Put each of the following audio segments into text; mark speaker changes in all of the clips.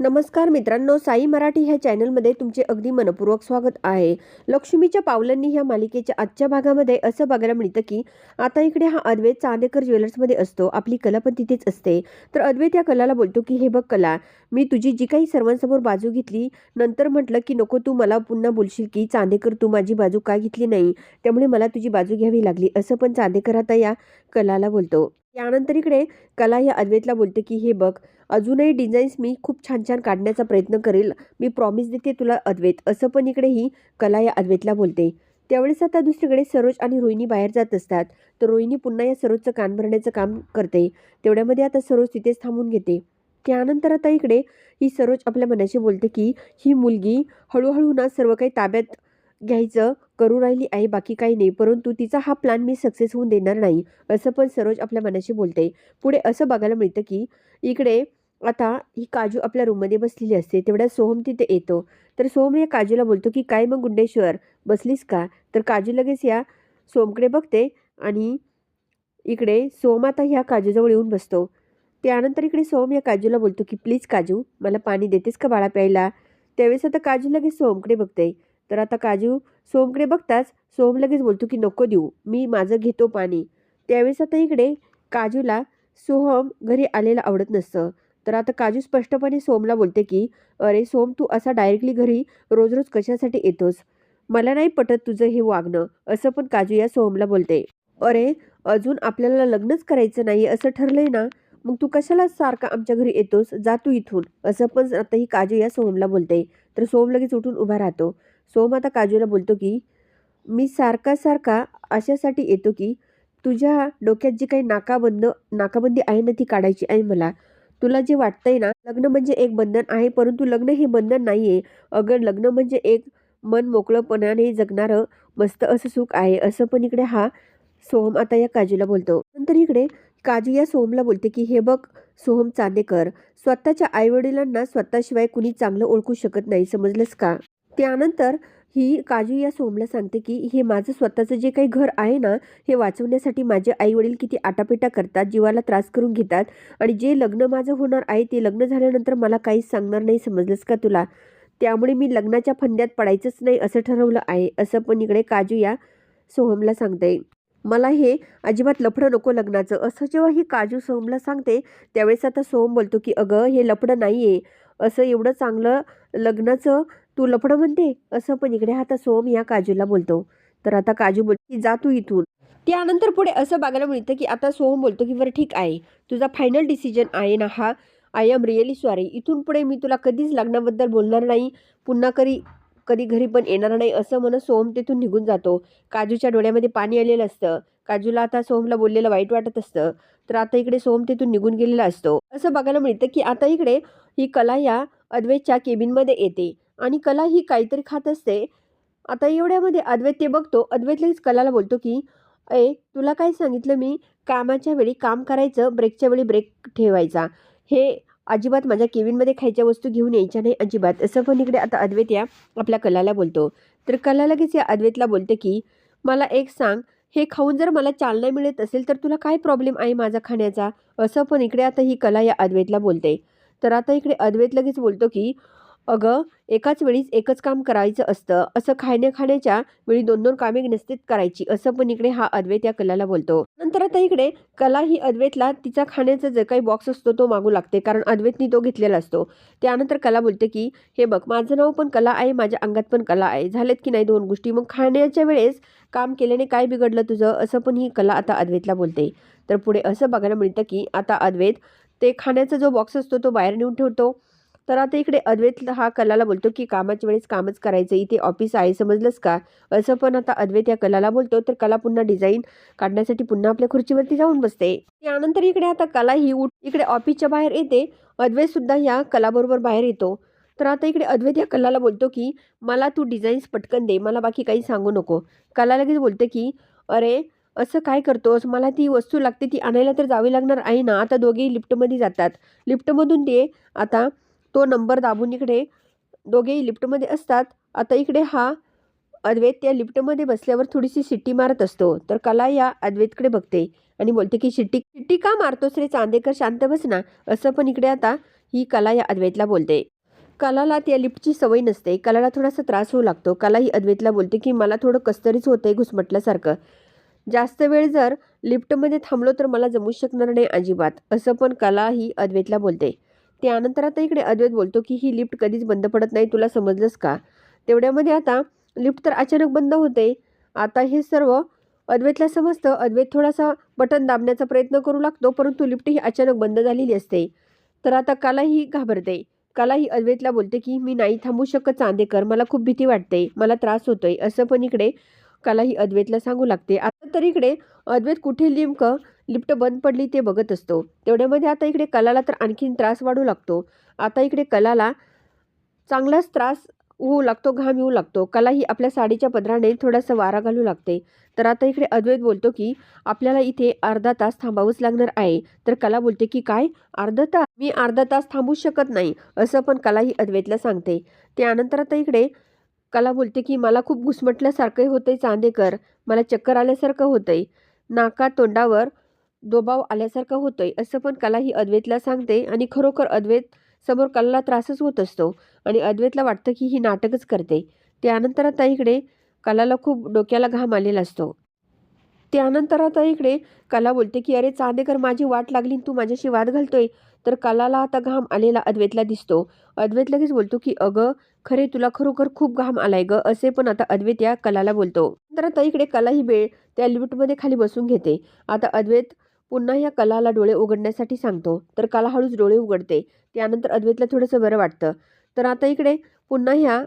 Speaker 1: नमस्कार मित्रांनो साई मराठी ह्या चॅनलमध्ये तुमचे अगदी मनपूर्वक स्वागत आहे. लक्ष्मीच्या पावलांनी ह्या मालिकेच्या आजच्या भागामध्ये असं बघायला मिळतं की आता इकडे हा अद्वैत चांदेकर ज्वेलर्समध्ये असतो आपली कला पण तिथेच असते. तर अद्वैत या कलाला बोलतो की हे बघ कला मी तुझी जी काही सर्वांसमोर बाजू घेतली नंतर म्हटलं की नको तू मला पुन्हा बोलशील की चांदेकर तू माझी बाजू का घेतली नाही? त्यामुळे मला तुझी बाजू घ्यावी लागली असं पण चांदेकर आता या कलाला बोलतो. त्यानंतर इकडे कला या अद्वैतला बोलते की हे बघ अजूनही डिझाईन्स मी खूप छान छान काढण्याचा प्रयत्न करेल. मी प्रॉमिस देते तुला अद्वैत असं पण इकडे ही कला या अद्वैतला बोलते. त्यावेळेस आता दुसरीकडे सरोज आणि रोहिणी बाहेर जात असतात. तर रोहिणी पुन्हा या सरोजचं कान भरण्याचं काम करते. तेवढ्यामध्ये आता सरोज तिथेच थांबून घेते. त्यानंतर आता इकडे ही सरोज आपल्या मनाशी बोलते की ही मुलगी हळूहळू ना सर्व काही ताब्यात घ्यायचं करू राहिली आहे बाकी काही नाही. परंतु तिचा हा प्लॅन मी सक्सेस होऊन देणार नाही असं पण सरोज आपल्या मनाशी बोलते. पुढे असं बघायला मिळतं की इकडे आता ही काजू आपल्या रूममध्ये बसलेली असते. तेवढ्या सोहम तिथे येतो. तर सोहम या काजूला बोलतो की काय मग गुंडेश्वर बसलीस का? तर काजू लगेच या सोमकडे बघते आणि इकडे सोम आता ह्या काजूजवळ येऊन बसतो. त्यानंतर इकडे सोम या काजूला बोलतो की प्लीज काजू मला पाणी देतेस का बाळा प्यायला? त्यावेळेस आता काजू लगेच सोमकडे बघते. तर आता काजू सोमकडे बघताच सोम लगेच बोलतो की नको देऊ मी माझं घेतो पाणी. त्यावेळेस आता इकडे काजूला सोहम घरी आलेला आवडत नसतं. तर आता काजू स्पष्टपणे सोमला बोलते की अरे सोम तू असा डायरेक्टली घरी रोज रोज कशासाठी येतोस? मला नाही पटत तुझं हे वागणं असं पण काजू या सोहमला बोलते. अरे अजून आपल्याला लग्नच करायचं नाही असं ठरलंय ना? मग तू कशाला सारखा आमच्या घरी येतोस? जा तू इथून असं पण आता ही काजू या सोहमला बोलते. तर सोम लगेच उठून उभा राहतो. सोम आता काजूला बोलतो की मी सारखा सारखा अशासाठी येतो की तुझ्या डोक्यात जी काही नाकाबंद नाकाबंदी आहे ना ती काढायची आहे मला. तुला जे वाटतंय ना लग्न म्हणजे एक बंधन आहे परंतु लग्न हे बंधन नाही आहे अगं लग्न म्हणजे एक मन मोकळंपणाने जगणारं मस्त असं सुख आहे. असं पण इकडे हा सोहम आता या काजूला बोलतो. नंतर इकडे काजू या सोहमला बोलते की हे बघ सोहम चांदेकर स्वतःच्या आईवडिलांना स्वतःशिवाय कुणी चांगलं ओळखू शकत नाही. समजलंस का? त्यानंतर ही काजू या सोहमला सांगते की हे माझं स्वतःचं जे काही घर आहे ना हे वाचवण्यासाठी माझे आई वडील किती आटापिटा करतात जीवाला त्रास करून घेतात आणि जे लग्न माझं होणार आहे ते लग्न झाल्यानंतर मला काहीच सांगणार नाही समजलंस का तुला? त्यामुळे मी लग्नाच्या फंद्यात पडायचंच नाही असं ठरवलं आहे असं पण इकडे काजू या सोहमला सांगते. मला हे अजिबात लफडं नको लग्नाचं. असं जेव्हा ही काजू सोहमला सांगते त्यावेळेस आता सोहम बोलतो की अगं हे लफडं नाही आहे असं एवढं चांगलं लग्नाचं तू लफडं म्हणते? असं पण इकडे आता सोहम या काजूला बोलतो. तर आता काजू बोलतो की जा तू इथून. त्यानंतर पुढे असं बघायला मिळतं की आता सोहम बोलतो की बरं ठीक आहे. तुझा फायनल डिसिजन आहे ना हा? आय एम रिअली सॉरी इथून पुढे मी तुला कधीच लग्नाबद्दल बोलणार नाही. पुन्हा कधी कधी घरी पण येणार नाही. असं म्हणत सोहम तिथून निघून जातो. काजूच्या डोळ्यामध्ये पाणी आलेलं असतं. काजूला आता सोहमला बोललेलं वाईट वाटत असतं. तर आता इकडे सोहम तिथून निघून गेलेला असतो. असं बघायला मिळतं की आता इकडे ही कला या अद्वैतच्या केबिनमध्ये येते. आणि कला ही काहीतरी खात असते. आता एवढ्यामध्ये अद्वैत ते बघतो अद्वैतलेच कलाला बोलतो की ए तुला काय सांगितलं मी? कामाच्या वेळी काम करायचं ब्रेकच्या वेळी ब्रेक ठेवायचा. हे अजिबात माझ्या केबिनमध्ये खायच्या वस्तू घेऊन यायच्या नाही अजिबात. असं पण इकडे आता अद्वैत या आपल्या कलाला बोलतो. तर कला लगेच या अद्वैतला बोलते की मला एक सांग हे खाऊन जर मला चालना मिळत असेल तर तुला काय प्रॉब्लेम आहे माझा खाण्याचा? असं पण इकडे आता ही कला या अद्वैतला बोलते. तर आता इकडे अद्वैत लगेच बोलतो की अगं एकाच वेळीच एकच काम करायचं असतं. असं खाण्या खाण्याच्या वेळी दोन दोन कामे नसतेच करायची. असं पण इकडे हा अद्वैत या कलाला बोलतो. नंतर आता इकडे कला ही अद्वैतला तिचा खाण्याचा जे काही बॉक्स असतो तो मागू लागते. कारण अद्वैतनी तो घेतलेला असतो. त्यानंतर कला बोलते की हे बघ माझं नाव पण कला आहे माझ्या अंगात पण कला आहे. झालेत की नाही दोन गोष्टी. मग खाण्याच्या वेळेस काम केल्याने काय बिघडलं तुझं? असं पण ही कला आता अद्वैतला बोलते. तर पुढे असं बघायला मिळतं की आता अद्वैत ते खाण्याचा जो बॉक्स असतो तो बाहेर नेऊन ठेवतो. तर आता इकडे अद्वैत हा कलाला बोलतो की कामाच्या वेळेस कामच करायचं इथे ऑफिस आहे समजलंच का? असं पण आता अद्वैत या कलाला बोलतो. तर कला पुन्हा डिझाईन काढण्यासाठी पुन्हा आपल्या खुर्चीवरती जाऊन बसते. त्यानंतर इकडे आता कला ही उठ इकडे ऑफिसच्या बाहेर येते. अद्वैत सुद्धा या कलाबरोबर बाहेर येतो. तर आता इकडे अद्वैत या कलाला बोलतो की मला तू डिझाईन्स पटकन दे मला बाकी काही सांगू नको. कला लगेच बोलते की अरे असं काय करतोस? मला ती वस्तू लागते ती आणायला तर जावी लागणार आहे ना? आता दोघेही लिफ्टमध्ये जातात. लिफ्टमधून ते आता तो नंबर दाबून इकडे दोघेही लिफ्टमध्ये असतात. आता इकडे हा अद्वैत त्या लिफ्टमध्ये बसल्यावर थोडीशी शिट्टी मारत असतो. तर कला या अद्वैतकडे बघते आणि बोलते की शिट्टी शिट्टी का मारतोस रे? चांदेकर शांत बस ना. असं पण इकडे आता ही कला या अद्वैतला बोलते. कलाला त्या लिफ्टची सवय नसते. कलाला थोडासा त्रास होऊ लागतो. कला ही अद्वैतला बोलते की मला थोडं कसतरीच होतंय घुसमटल्यासारखं. जास्त वेळ जर लिफ्टमध्ये थांबलो तर मला जमू शकणार नाही अजिबात. असं पण कला ही अद्वैतला बोलते. त्यानंतर आता इकडे अद्वैत बोलतो की ही लिफ्ट कधीच बंद पडत नाही तुला समजलंस का? तेवढ्यामध्ये आता लिफ्ट तर अचानक बंद होते. आता हे सर्व अद्वैतला समजतं. अद्वैत थोडासा बटन दाबण्याचा प्रयत्न करू लागतो परंतु लिफ्ट ही अचानक बंद झालेली असते. तर आता कलाही घाबरते. कलाही अद्वैतला बोलते की मी नाही थांबू शकत चांदेकर. मला खूप भीती वाटते. मला त्रास होतोय. असं पण इकडे कलाही अद्वैतला सांगू लागते. आता तर इकडे अद्वैत कुठे नेमकं लिफ्ट बंद पडली ते बघत असतो. तेवढ्यामध्ये आता इकडे कलाला तर आणखीन त्रास वाढू लागतो. आता इकडे कलाला चांगलाच त्रास होऊ लागतो घाम येऊ लागतो. कला ही आपल्या साडीच्या पदराने थोडासा वारा घालू लागते. तर आता इकडे अद्वैत बोलतो की आपल्याला इथे अर्धा तास थांबावंच लागणार आहे. तर कला बोलते की काय? अर्धा तास मी अर्धा तास थांबू शकत नाही असं पण कला ही अद्वैतला सांगते. त्यानंतर आता इकडे कला बोलते की मला खूप घुसमटल्यासारखं होतंय चांदेकर. मला चक्कर आल्यासारखं होतंय. नाका तोंडावर दोबाव आल्यासारखं होतोय असं पण कला ही अद्वैतला सांगते आणि खरोखर अद्वैत समोर कलाला त्रासच होत असतो आणि अद्वैतला वाटतं की ही नाटकच करते. त्यानंतर आता इकडे कलाला खूप डोक्याला घाम आलेला असतो. त्यानंतर आता इकडे कला बोलते की अरे चांदेकर माझी वाट लागली आणि तू माझ्याशी वाद घालतोय. तर कलाला आता घाम आलेला अद्वैतला दिसतो. अद्वैत लगेच बोलतो की अगं खरे तुला खरोखर खूप घाम आलाय ग असे पण आता अद्वैत या कलाला बोलतो. तर आता इकडे कला ही वेळ त्या लिफ्टमध्ये खाली बसून घेते. आता अद्वैत पुन्हा या कलाला डोळे उघडण्यासाठी सांगतो. तर कला हळूच डोळे उघडते. त्यानंतर अद्वैतला थोडंसं बरं वाटतं. तर आता इकडे पुन्हा ह्या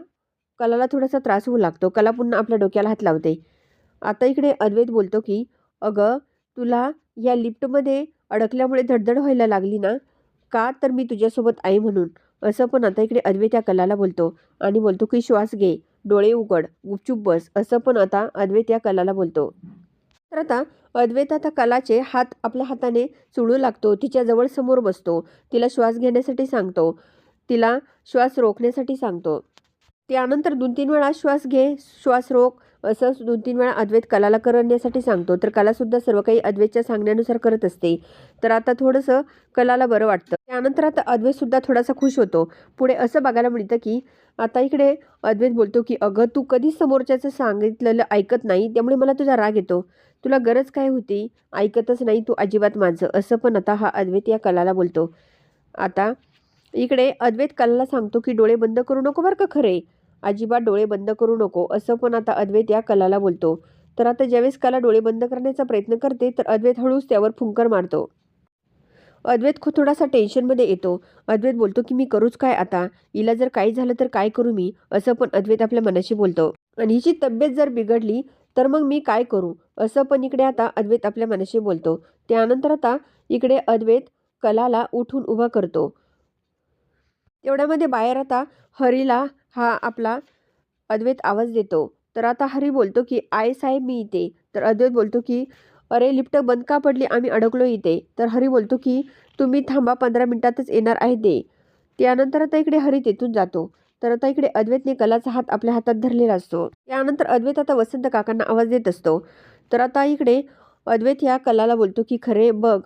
Speaker 1: कलाला थोडासा त्रास होऊ लागतो. कला पुन्हा आपल्या डोक्याला हात लावते. आता इकडे अद्वैत बोलतो की अगं तुला या लिफ्टमध्ये अडकल्यामुळे धडधड व्हायला लागली ना? का तर मी तुझ्यासोबत आहे म्हणून. असं पण आता इकडे अद्वैत या कलाला बोलतो आणि बोलतो की श्वास घे. डोळे उघड. गुपचूप बस. असं पण आता अद्वैत या कलाला बोलतो. तर आता अद्वैत आता कलाचे हात आपल्या हाताने चुळू लागतो तिच्या जवळ समोर बसतो तिला श्वास घेण्यासाठी सांगतो तिला श्वास रोखण्यासाठी सांगतो. त्यानंतर दोन तीन वेळा श्वास घे श्वास रोख असं दोन तीन वेळा अद्वैत कलाला करण्यासाठी सांगतो. तर कलासुद्धा सर्व काही अद्वैतच्या सांगण्यानुसार करत असते. तर आता थोडंसं कलाला बरं वाटतं. त्यानंतर आता अद्वैतसुद्धा थोडासा खुश होतो. पुढे असं बघायला मिळतं की आता इकडे अद्वैत बोलतो की अगं तू कधीच समोरच्याचं सांगितलेलं ऐकत नाही त्यामुळे मला तुझा राग येतो. तुला गरज काय होती? ऐकतच नाही तू अजिबात माझं. असं पण आता हा अद्वैत या कलाला बोलतो. आता इकडे अद्वैत कलाला सांगतो की डोळे बंद करू नको बरं का खरे? अजिबात डोळे बंद करू नको असं पण आता अद्वैत या कलाला बोलतो. तर आता ज्यावेळेस कला डोळे बंद करण्याचा प्रयत्न करते तर अद्वैत हळूच त्यावर फुंकर मारतो. अद्वैत खूप थोडासा टेन्शनमध्ये येतो. अद्वैत बोलतो की मी करूच काय आता? हिला जर काही झालं तर काय करू मी? असं पण अद्वैत आपल्या मनाशी बोलतो. आणि हिची तब्येत जर बिघडली तर मग मी काय करू? असं पण इकडे आता अद्वैत आपल्या मनाशी बोलतो. त्यानंतर आता इकडे अद्वैत कलाला उठून उभा करतो. तेवढ्यामध्ये बाहेर आता हरीला हा आपला अद्वैत आवाज देतो. तर आता हरी बोलतो की आय साहेब मी इथे. तर अद्वैत बोलतो की अरे लिफ्ट बंद का पडली? आम्ही अडकलो इथे. तर हरी बोलतो की तुम्ही थांबा पंधरा मिनिटातच येणार आहे ते. त्यानंतर आता इकडे हरी तेथून जातो. तर आता इकडे अद्वैतने कलाचा हात आपल्या हातात धरलेला असतो. त्यानंतर अद्वैत आता वसंत काकांना आवाज देत असतो. तर आता इकडे अद्वैत ह्या कलाला बोलतो की खरे बघ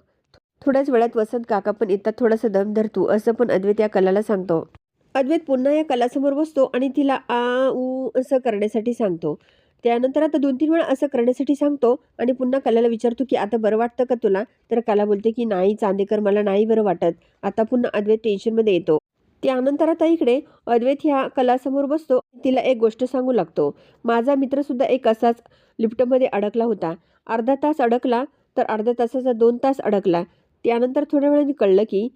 Speaker 1: थोड्याच वेळात वसंत काका पण येतात थोडासा दम धरतो असं पण अद्वैत या कलाला सांगतो. अद्वैत पुन्हा या कलासमोर बसतो आणि तिला आ ऊ असं करण्यासाठी सांगतो. त्यानंतर आता दोन तीन वेळा असं करण्यासाठी सांगतो आणि पुन्हा कलाला विचारतो की आता बरं वाटतं का तुला? तर कला बोलते की नाही चांदेकर मला नाही बरं वाटत. आता पुन्हा अद्वैत टेन्शनमध्ये येतो. त्यानंतर आता इकडे अद्वैत ह्या कलासमोर बसतो. तिला एक गोष्ट सांगू लागतो. माझा मित्रसुद्धा एक असाच लिफ्टमध्ये अडकला होता. अर्धा तास अडकला तर अर्ध्या तासाचा दोन तास अडकला. त्यानंतर थोड्या वेळाने कळलं की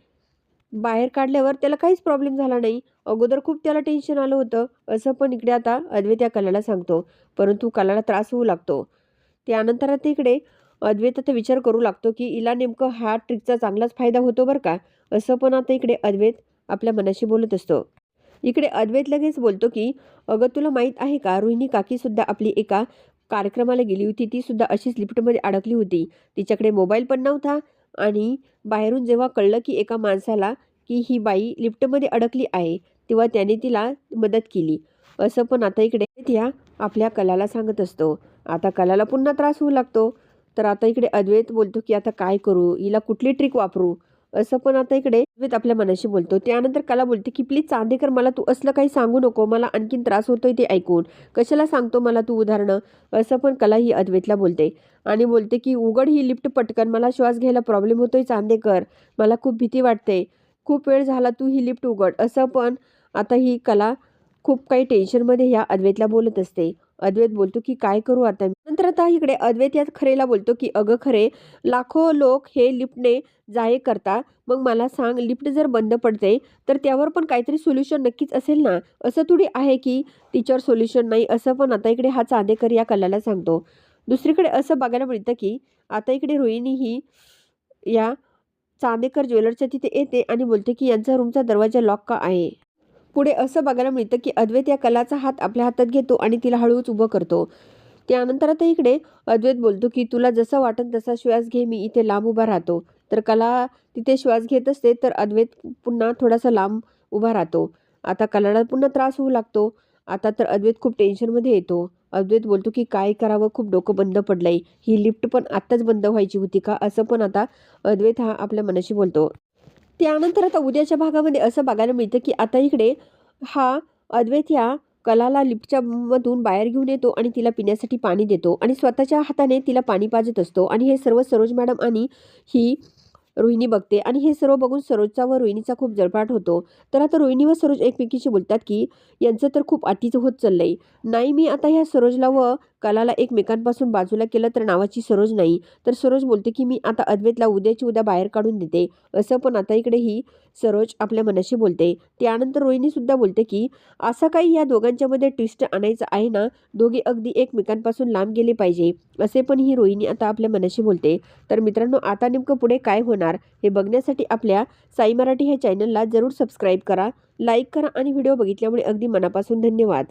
Speaker 1: बाहेर काढल्यावर त्याला काहीच प्रॉब्लेम झाला नाही. अगोदर खूप त्याला टेन्शन आलं होतं. असं पण इकडे आता अद्वैत या कलाला सांगतो. परंतु कलाला त्रास होऊ लागतो. त्यानंतर आता इकडे अद्वैत विचार करू लागतो की इला नेमकं हा ट्रिकचा चांगलाच फायदा होतो बरं का? असं पण आता इकडे अद्वैत आपल्या मनाशी बोलत असतो. इकडे अद्वैत लगेच बोलतो की अगं तुला माहीत आहे का? रोहिणी काकीसुद्धा आपली एका कार्यक्रमाला गेली होती. ती सुद्धा अशीच लिफ्टमध्ये अडकली होती. तिच्याकडे मोबाईल पण नव्हता. आणि बाहेरून जेव्हा कळलं की एका माणसाला की ही बाई लिफ्टमध्ये अडकली आहे तेव्हा त्याने तिला मदत केली. असं पण आता इकडे त्या आपल्या कलाला सांगत असतो. आता कलाला पुन्हा त्रास होऊ लागतो. तर आता इकडे अद्वैत बोलतो की आता काय करू? हिला कुठली ट्रिक वापरू? असं पण आता इकडे अद्वैत आपल्या मनाशी बोलतो. त्यानंतर कला बोलते की प्लीज चांदेकर मला तू असलं काही सांगू नको. मला आणखीन त्रास होतोय ते ऐकून. कशाला सांगतो मला तू उदाहरणं? असं पण कला ही अद्वैतला बोलते. आणि बोलते की उघड ही लिफ्ट पटकन. मला श्वास घ्यायला प्रॉब्लेम होतोय चांदेकर. मला खूप भीती वाटते. खूप वेळ झाला तू ही लिफ्ट उघड. असं पण आता ही कला खूप काही टेन्शनमध्ये ह्या अद्वैतला बोलत असते. अद्वैत बोलतो की काय करू आता नंतर आता इकडे अद्वैत याच खरेला बोलतो की अगं खरे लाखो लोक हे लिफ्टने जाहे करता. मग मला सांग लिफ्ट जर बंद पडते तर त्यावर पण काहीतरी सोल्युशन नक्कीच असेल ना? असं थोडी आहे की तिच्यावर सोल्युशन नाही. असं पण आता इकडे हा चांदेकर या कलाला सांगतो. दुसरीकडे असं बघायला मिळतं की आता इकडे रोहिणी ही या चांदेकर ज्वेलरच्या तिथे येते आणि बोलते की यांचा रूमचा दरवाजा लॉक का आहे? पुढे असं बघायला मिळतं की अद्वैत या कलाचा हात आपल्या हातात घेतो आणि तिला हळूच उभं करतो. त्यानंतर आता इकडे अद्वैत बोलतो की तुला जसं वाटत तसा श्वास घे मी इथे लांब उभा राहतो. तर कला तिथे श्वास घेत असते तर अद्वैत पुन्हा थोडासा लांब उभा राहतो. आता कलाला पुन्हा त्रास होऊ लागतो. आता तर अद्वैत खूप टेन्शनमध्ये येतो. अद्वैत बोलतो की काय करावं? खूप डोकं बंद पडलंय. ही लिफ्ट पण आत्ताच बंद व्हायची होती का? असं पण आता अद्वैत हा आपल्या मनाशी बोलतो. त्यानंतर आता उद्याच्या भागामध्ये असं बघायला मिळतं की आता इकडे हा अद्वैत या कलाला लिफ्टच्या मधून बाहेर घेऊन येतो आणि तिला पिण्यासाठी पाणी देतो आणि स्वतःच्या हाताने तिला पाणी पाजत असतो. आणि हे सर्व सरोज मॅडम आणि ही रोहिणी बघते. आणि हे सर्व बघून सरोजचा व रोहिणीचा खूप जळपाट होतो. तर आता रोहिणी व सरोज एकमेकीशी बोलतात की यांचं तर खूप अतीच होत चाललंय. नाही मी आता ह्या सरोजला व कलाला एकमेकांपासून बाजूला केलं तर नावाची सरोज नाही. तर सरोज बोलते की मी आता अद्वैतला उद्याची उद्या बाहेर काढून देते. असं पण आता इकडे ही सरोज आपल्या मनाशी बोलते. त्यानंतर रोहिणीसुद्धा बोलते की असा काही या दोघांच्यामध्ये ट्विस्ट आणायचा आहे ना दोघे अगदी एकमेकांपासून लांब गेले पाहिजे. असे पण ही रोहिणी आता आपल्या मनाशी बोलते. तर मित्रांनो आता नेमकं पुढे काय होणार हे बघण्यासाठी आपल्या साई मराठी ह्या चॅनलला जरूर सबस्क्राईब करा लाईक करा आणि व्हिडिओ बघितल्यामुळे अगदी मनापासून धन्यवाद.